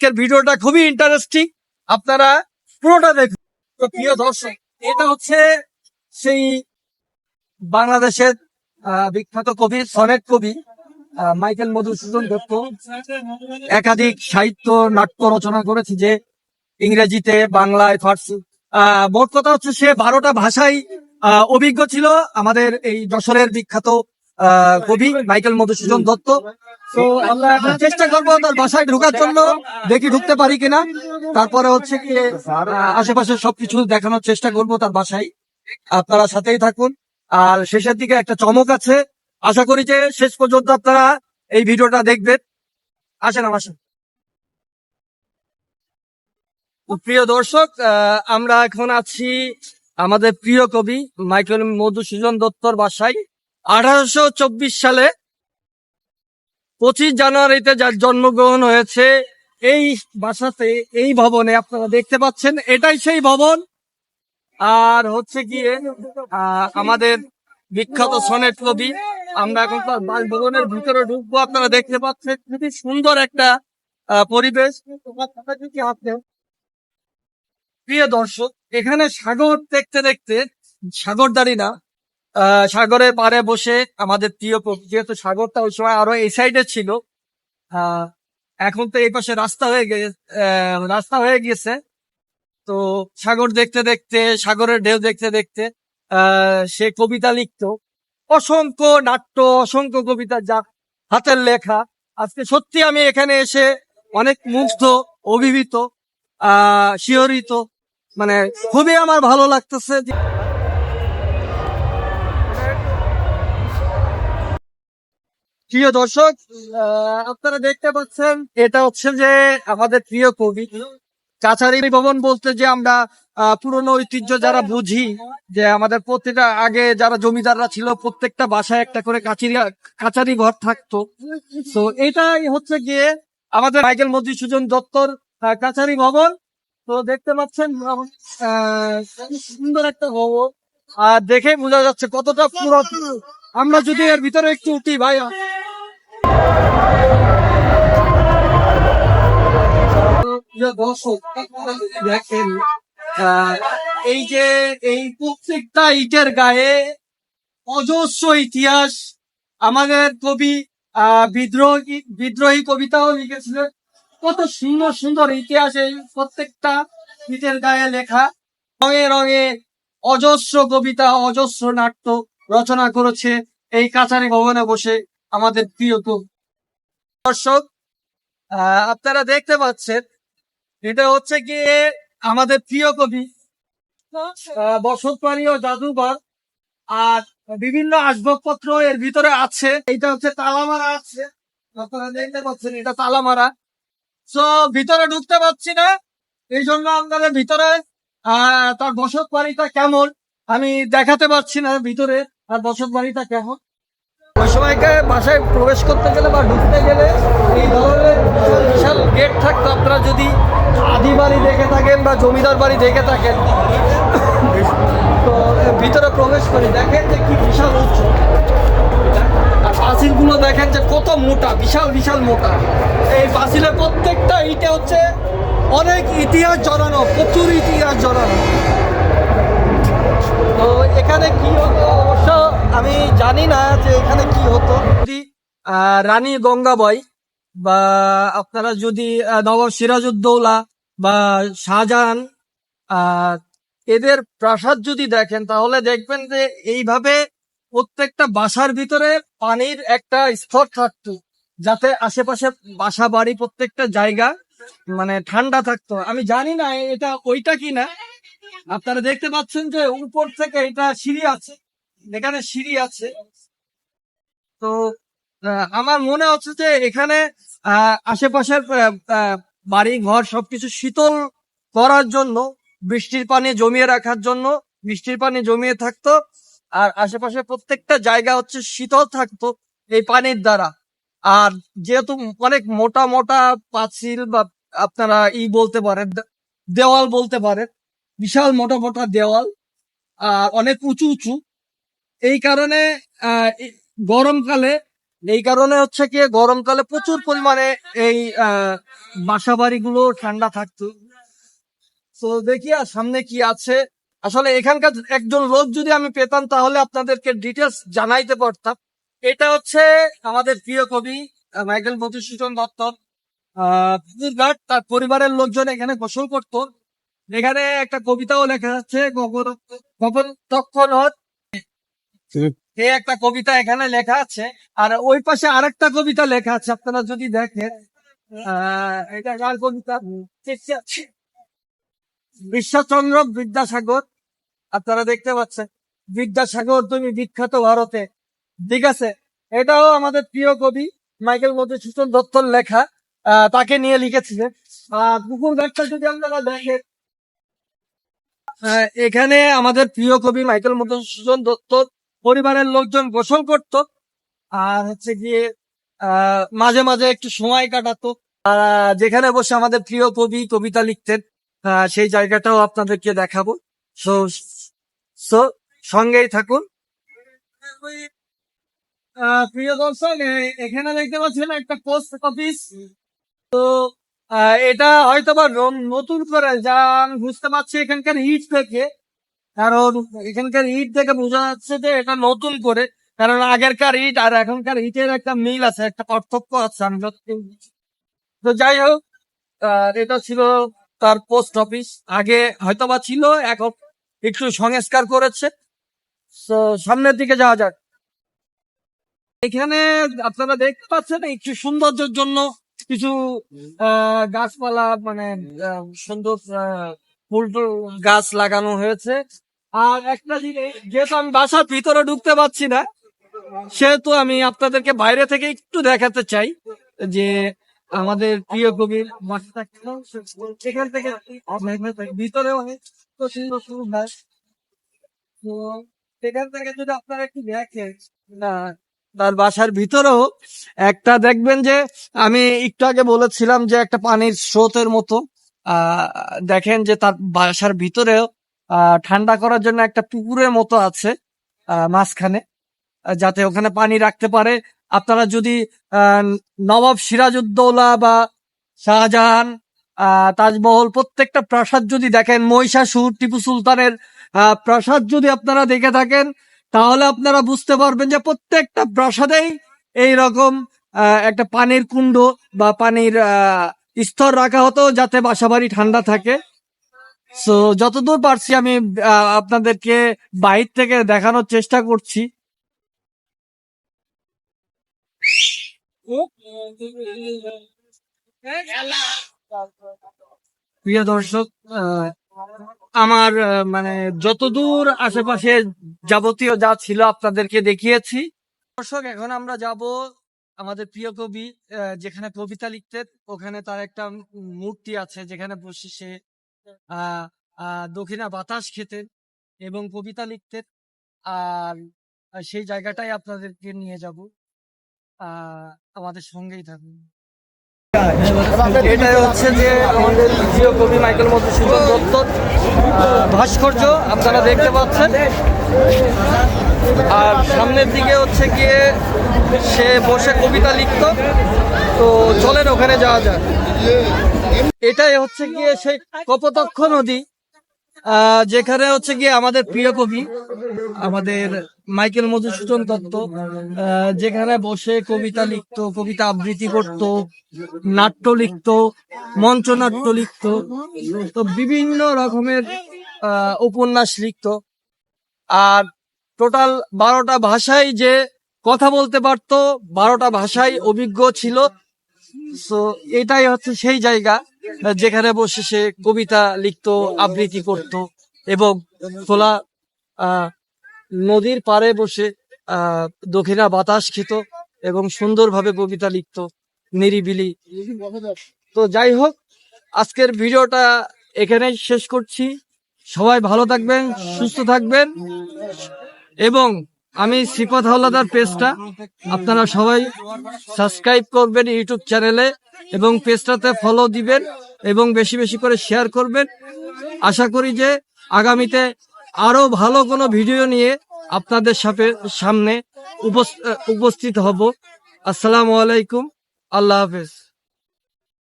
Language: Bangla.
আজকের ভিডিওটা খুবই ইন্টারেস্টিং আপনারা পুরোটা দেখুন। প্রিয় দর্শক, এটা হচ্ছে সেই বাংলাদেশের বিখ্যাত কবি, সনেট কবি মাইকেল মধুসূদন দত্ত। একাধিক সাহিত্য, নাট্য রচনা করেছে যে ইংরেজিতে, বাংলায়, ফার্সি। মোট কথা হচ্ছে সে বারোটা ভাষায় অভিজ্ঞ ছিল আমাদের এই যশোরের বিখ্যাত কবি মাইকেল মধুসূদন দত্ত। তো আমরা এখন চেষ্টা করব তার বাসায় ঢোকার জন্য, দেখি ঢুকতে পারি কিনা। তারপরে হচ্ছে কি আশেপাশে সবকিছু দেখানোর চেষ্টা করব তার বাসায়। আপনারা সাথেই থাকুন। আর শেষের দিকে একটা চমক আছে। আশা করি যে শেষ পর্যন্ত আপনারা এই ভিডিওটা দেখবেন। আসেন আমার। প্রিয় দর্শক আমরা এখন আছি আমাদের প্রিয় কবি মাইকেল মধুসূদন দত্তর বাসায়। আঠারোশো চব্বিশ সালে পঁচিশ জানুয়ারিতে যার জন্মগ্রহণ হয়েছে, এই বাসাতে, এই ভবনে আপনারা দেখতে পাচ্ছেন, এটাই সেই ভবন। আর হচ্ছে গিয়ে আমাদের বিখ্যাত সনেট কবি, আমরা এখন বাসভবনের ভিতরে ঢুকবো, আপনারা দেখতে পাচ্ছেন, খুবই সুন্দর একটা পরিবেশ। প্রিয় দর্শক, এখানে সাগর দেখতে দেখতে সাগরদারি না সাগরের পাড়ে বসে আমাদের প্রিয় যেহেতু সাগরটা ওই সময় আরও এই সাইডে ছিল এখন তো এই পাশে রাস্তা হয়ে গেছে রাস্তা হয়ে গিয়েছে। তো সাগর দেখতে দেখতে, সাগরের ঢেউ দেখতে দেখতে সে কবিতা লিখতো। অসংখ্য নাট্য, অসংখ্য কবিতা যা হাতের লেখা। আজকে সত্যি আমি এখানে এসে অনেক মুগ্ধ, অভিভূত, আহ, শিহরিত মানে খুবই আমার ভালো লাগতেছে প্রিয় দর্শক আপনারা দেখতে পাচ্ছেন এটা হচ্ছে যে আমাদের প্রিয় কবি। কাছারি ভবন বলতে যে আমরা পুরনো ঐতিহ্য যারা বুঝি যে আমাদের প্রত্যেকটা আগে যারা জমিদাররা ছিল প্রত্যেকটা বাসায় একটা করে কাচারি কাচারি ঘর থাকতো। তো এটাই হচ্ছে গিয়ে আমাদের মাইকেল মধুসূদন দত্তর আহ, কাছারি ভবন। তো দেখতে পাচ্ছেন সুন্দর একটা ভবন। আর দেখে বোঝা যাচ্ছে কতটা পুরাতন। আমরা যদি এর ভিতরে একটু উঠি ভাই প্রিয় দর্শক, দেখেন এই যে এই প্রত্যেকটা ইটের গায়ে অজস্র ইতিহাস আমাদের কবি বিদ্রোহী বিদ্রোহী কবিতাও লিখেছিলেন। কত সুন্দর সুন্দর ইতিহাস এই প্রত্যেকটা ইটের গায়ে লেখা। রঙে রঙে অজস্র কবিতা অজস্র নাট্য রচনা করেছে এই কাছারি ভবনে বসে আমাদের প্রিয় দর্শক আপনারা দেখতে পাচ্ছেন এটা হচ্ছে গিয়ে আমাদের প্রিয় কবি বসতবাড়ি ও জাদুঘর, আর বিভিন্ন আসবাবপত্র এর ভিতরে আছে। এটা হচ্ছে তালামারা আছে। এটা তালামারা। তো ভিতরে ঢুকতে পারছি না। এই জন্য আপনাদের ভিতরে তার বসত বাড়িটা কেমন আমি দেখাতে পারছি না ভিতরে, আর বসত বাড়িটা কেমন। সময়কে বাসায় প্রবেশ করতে গেলে বা ঢুকতে গেলে এই ধরনের বিশাল বিশাল গেট থাকতো। আপনারা যদি আদি বাড়ি দেখে থাকেন বা জমিদার বাড়ি দেখে থাকেন, তো ভিতরে প্রবেশ করি দেখেন যে কি বিশাল উচ্চ। আর পাঁচিলগুলো দেখেন যে কত মোটা, বিশাল বিশাল মোটা। এই পাঁচিলের প্রত্যেকটা ইটে হচ্ছে অনেক ইতিহাস জড়ানো, প্রচুর ইতিহাস জড়ানো। তো এখানে কি হতো? অবশ্য আমি জানি না যে এখানে কি হতো। যদি রানী গঙ্গাবাই বা আপনারা যদি নবাব সিরাজউদ্দৌলা বা শাহজাহান এদের প্রাসাদ যদি দেখেন, তাহলে দেখবেন যে এইভাবে প্রত্যেকটা বাসার ভিতরে পানির একটা স্তর থাকতো, যাতে আশেপাশে বাসা বাড়ি প্রত্যেকটা জায়গা মানে ঠান্ডা থাকতো। আমি জানি না এটা ওইটা কি না আপনারা দেখতে পাচ্ছেন যে উপর থেকে এটা সিঁড়ি আছে, এখানে সিঁড়ি আছে। তো আমার মনে হচ্ছে যে এখানে আশেপাশের বাড়ি ঘর সবকিছু শীতল করার জন্য, বৃষ্টির পানি জমিয়ে রাখার জন্য, বৃষ্টির পানি জমিয়ে থাকতো, আর আশেপাশে প্রত্যেকটা জায়গা হচ্ছে শীতল থাকতো এই পানির দ্বারা। আর যেহেতু অনেক মোটা মোটা পাঁচিল বা আপনারা ই বলতে পারেন, দেওয়াল বলতে পারেন বিশাল মোটা মোটা দেওয়াল, আর অনেক উঁচু উঁচু। এই কারণে গরমকালে, এই কারণে হচ্ছে কি, গরমকালে প্রচুর পরিমাণে এই বাসা বাড়িগুলো ঠান্ডা থাকতো। তো দেখি আর সামনে কি আছে। আসলে এখানকার একজন লোক যদি আমি পেতাম, তাহলে আপনাদেরকে ডিটেলস জানাইতে পারতাম। এটা হচ্ছে আমাদের প্রিয় কবি মাইকেল মধুসূদন দত্ত আহ তার পরিবারের লোকজন এখানে গোসল করত। এখানে একটা কবিতাও লেখা আছে, গগন তক্ষণত এই একটা কবিতা এখানে লেখা আছে, আর ওই পাশে আরেকটা কবিতা লেখা আছে, আপনারা যদি দেখেন এটা কার কবিতা? বিশ্বাসচন্দ্র বিদ্যাসাগর, আপনারা দেখতে পাচ্ছেন, বিদ্যাসাগর তুমি বিখ্যাত ভারতে। ঠিক আছে, এটাও আমাদের প্রিয় কবি মাইকেল মধুসূদন দত্তর লেখা তাকে নিয়ে লিখেছিলেন। আর পুকুর ঘাটটা যদি আপনারা দেখেন এখানে আমাদের প্রিয় কবি মাইকেল মধুসূদন দত্ত পরিবারের লোকজন গোসল করত। আর হচ্ছে গিয়ে মাঝে মাঝে একটু সময় কাটাতো। যেখানে বসে আমাদের প্রিয় কবি কবিতা লিখতেন সেই জায়গাটাও আপনাদেরকে দেখাবো। সো সো, সঙ্গেই থাকুন। প্রিয় দর্শক এখানে দেখতে পাচ্ছেন একটা পোস্ট অফিস। তো এটা হয়তো বা নতুন করে, যা আমি বুঝতে পারছি এখানকার ইট থেকে কারণ এখানকার ইট থেকে বোঝা যাচ্ছে যে এটা নতুন করে। কারণ আগেরকার ইট আর এখনকার ইটের একটা মিল আছে, একটা পার্থক্য আছে, আমি বুঝছি। তো যাই হোক এটা ছিল তার পোস্ট অফিস। আগে হয়তো বা ছিল, এখন একটু সংস্কার করেছে। সামনের দিকে যাওয়া যাক। এখানে আপনারা দেখতে পাচ্ছেন, একটু সৌন্দর্যের জন্য কিছু গাছপালা মানে সুন্দর ফুল গাছ লাগানো হয়েছে আর একটা জিনিস, যেহেতু আমি বাসার ভিতরে ঢুকতে পারছি না, সেহেতু আমি আপনাদেরকে বাইরে থেকে একটু দেখাতে চাই যে আমাদের প্রিয় কবির। সেখান থেকে ভিতরে অনেক সুন্দর সুন্দর তো সেখান থেকে যদি আপনারা একটু দেখেন, না তার বাসার ভিতরেও একটা দেখবেন যে আমি একটু আগে বলেছিলাম যে একটা পানির স্রোতের মতো দেখেন যে তার বাসার ভিতরেও ঠান্ডা করার জন্য একটা পুকুরের মতো আছে মাঝখানে যাতে ওখানে পানি রাখতে পারে। আপনারা যদি নবাব সিরাজউদ্দৌলা বা শাহজাহান তাজমহল প্রত্যেকটা প্রাসাদ যদি দেখেন, মহিষাসুর, টিপু সুলতানের প্রাসাদ যদি আপনারা দেখে থাকেন তাহলে আপনারা বুঝতে পারবেন যে প্রত্যেকটা প্রাসাদেই এইরকম আহ, একটা পানির কুণ্ড বা পানির স্তর রাখা হতো যাতে বাসাবাড়ি ঠান্ডা থাকে। সো যতদূর পারছি আমি আপনাদেরকে বাহির থেকে দেখানোর চেষ্টা করছি। প্রিয় দর্শক আমার মানে যতদূর আশেপাশে যাবতীয় যা ছিল আপনাদেরকে দেখিয়েছি। দর্শক, এখন আমরা যাব আমাদের প্রিয় কবি যেখানে কবিতা লিখতেন, ওখানে তার একটা মূর্তি আছে, যেখানে বসে সে দক্ষিণা বাতাস খেতেন এবং কবিতা লিখতেন। আর সেই জায়গাটাই আপনাদেরকে নিয়ে যাব। আমাদের সঙ্গেই থাকুন। এটাই হচ্ছে যে আমাদের প্রিয় কবি মাইকেল মধুসূদন দত্ত। ভাস্কর্য আপনারা দেখতে পাচ্ছেন। আর সামনের দিকে হচ্ছে গিয়ে সে বসে কবিতা লিখত। তো চলেন ওখানে যাওয়া যায় এটাই হচ্ছে গিয়ে সেই কপোতক্ষ নদী। যেখানে হচ্ছে গিয়ে আমাদের প্রিয় কবি, আমাদের মাইকেল মধুসূদন দত্ত যেখানে বসে কবিতা লিখতো, কবিতা আবৃত্তি করত, নাট্য লিখতো, মঞ্চনাট্য লিখতো, তো বিভিন্ন রকমের উপন্যাস লিখতো। আর টোটাল বারোটা ভাষায় যে কথা বলতে পারতো, বারোটা ভাষায় অভিজ্ঞ ছিল। তো এটাই হচ্ছে সেই জায়গা। যেখানে বসে সে কবিতা লিখতো, আবৃত্তি করত এবং খোলা নদীর পাড়ে বসে দক্ষিণা বাতাস খেত এবং সুন্দরভাবে কবিতা লিখতো নিরিবিলি। তো যাই হোক, আজকের ভিডিওটা এখানেই শেষ করছি। সবাই ভালো থাকবেন, সুস্থ থাকবেন এবং আমি শ্রীপদ হাওলাদার পেজটা আপনারা সবাই সাবস্ক্রাইব করবেন ইউটিউব চ্যানেলে এবং পেজটাতে ফলো দিবেন এবং বেশি বেশি করে শেয়ার করবেন। আশা করি যে আগামীতে আরও ভালো কোনো ভিডিও নিয়ে আপনাদের সামনে উপস্থিত হব। আসসালামু আলাইকুম। আল্লাহ হাফেজ।